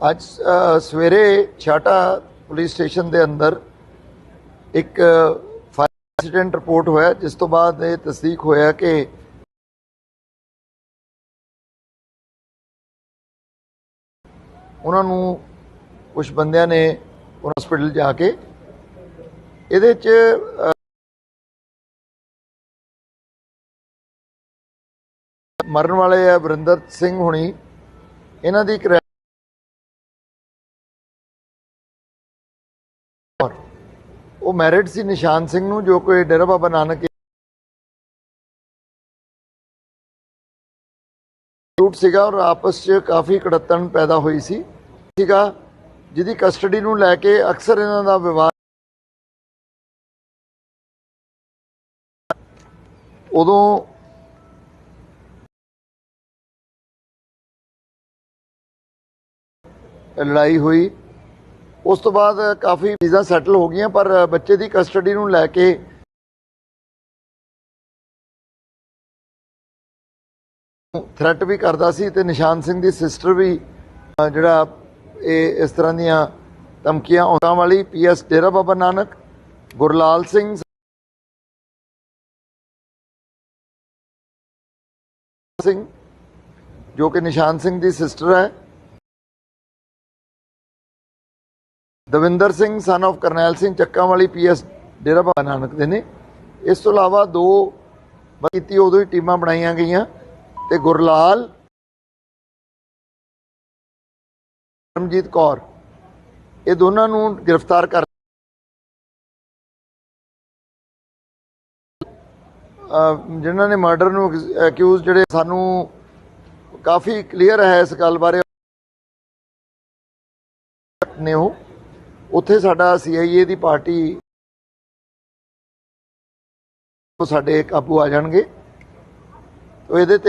ਅੱਜ ਸਵੇਰੇ ਛਾਟਾ police station ਦੇ ਅੰਦਰ ਇੱਕ ਫਾਇਰ ਐਕਸੀਡੈਂਟ ਰਿਪੋਰਟ ਹੋਇਆ, ਜਿਸ ਤੋਂ ਬਾਅਦ ਇਹ ਤਸਦੀਕ ਹੋਇਆ ਕਿ ਉਹਨਾਂ ਨੂੰ ਕੁਝ ਬੰਦਿਆਂ ਨੇ ਹਸਪੀਟਲ ਜਾ ਕੇ ਇਹਦੇ ਚ ਮਰਨ ਵਾਲੇ ਆ ਵਰਿੰਦਰ ਸਿੰਘ ਹੁਣੀ, ਇਹਨਾਂ ਦੀ ਇੱਕ ਉਹ ਮੈਰਿਡ ਸੀ ਨਿਸ਼ਾਨ ਸਿੰਘ ਨੂੰ, ਜੋ ਕਿ ਡੇਰਾ ਬਾਬਾ ਨਾਨਕ ਰੂਟ ਸੀਗਾ ਔਰ ਆਪਸ 'ਚ ਕਾਫੀ ਕੜੱਤਣ ਪੈਦਾ ਹੋਈ ਸੀ। ਸੀਗਾ, ਜਿਹਦੀ ਕਸਟਡੀ ਨੂੰ ਲੈ ਕੇ ਅਕਸਰ ਇਹਨਾਂ ਦਾ ਵਿਵਾਦ ਉਦੋਂ ਲੜਾਈ ਹੋਈ। ਉਸ ਤੋਂ ਬਾਅਦ ਕਾਫੀ ਚੀਜ਼ਾਂ ਸੈਟਲ ਹੋ ਗਈਆਂ, ਪਰ ਬੱਚੇ ਦੀ ਕਸਟਡੀ ਨੂੰ ਲੈ ਕੇ ਥ੍ਰੈਟ ਵੀ ਕਰਦਾ ਸੀ ਤੇ ਨਿਸ਼ਾਨ ਸਿੰਘ ਦੀ ਸਿਸਟਰ ਵੀ ਜਿਹੜਾ ਇਹ ਇਸ ਤਰ੍ਹਾਂ ਦੀਆਂ ਧਮਕੀਆਂ ਆਉਣ ਵਾਲੀ ਪੀਐਸ ਡੇਰਾ ਬਾਬਾ ਨਾਨਕ, ਗੁਰਲਾਲ ਸਿੰਘ ਸਿੰਘ, ਜੋ ਕਿ ਨਿਸ਼ਾਨ ਸਿੰਘ ਦੀ ਸਿਸਟਰ ਹੈ। ਦਵਿੰਦਰ ਸਿੰਘ ਸਨ of ਕਰਨੈਲ ਸਿੰਘ, ਚੱਕਾਂ ਵਾਲੀ ਪੀਐਸ ਡੇਰਾ ਬਾਬਾ ਨਾਨਕ ਦੇ ਨੇ। ਇਸ ਤੋਂ ਇਲਾਵਾ ਦੋ ਕੀਤੀ, ਉਦੋਂ ਹੀ ਟੀਮਾਂ ਬਣਾਈਆਂ ਗਈਆਂ ਤੇ ਗੁਰਲਾਲ ਰਮਜੀਤ ਕੌਰ। ਇਹ ਦੋਨਾਂ ਨੂੰ ਗ੍ਰਿਫਤਾਰ ਕਰ ਅਹ ਜਿਨ੍ਹਾਂ ਨੇ ਮਰਡਰ ਨੂੰ ਅਕਿਊਜ਼ ਜਿਹੜੇ ਸਾਨੂੰ ਕਾਫੀ ਕਲੀਅਰ ਹੈ ਇਸ ਗੱਲ ਬਾਰੇ। ਨੇ ਉਹ। ਉੱਥੇ ਸਾਡਾ ਸੀਆਈਏ ਦੀ ਪਾਰਟੀ ਸਾਡੇ ਕਾਬੂ ਆ ਜਾਣਗੇ। ਤੋ ਇਹਦੇ ਤੇ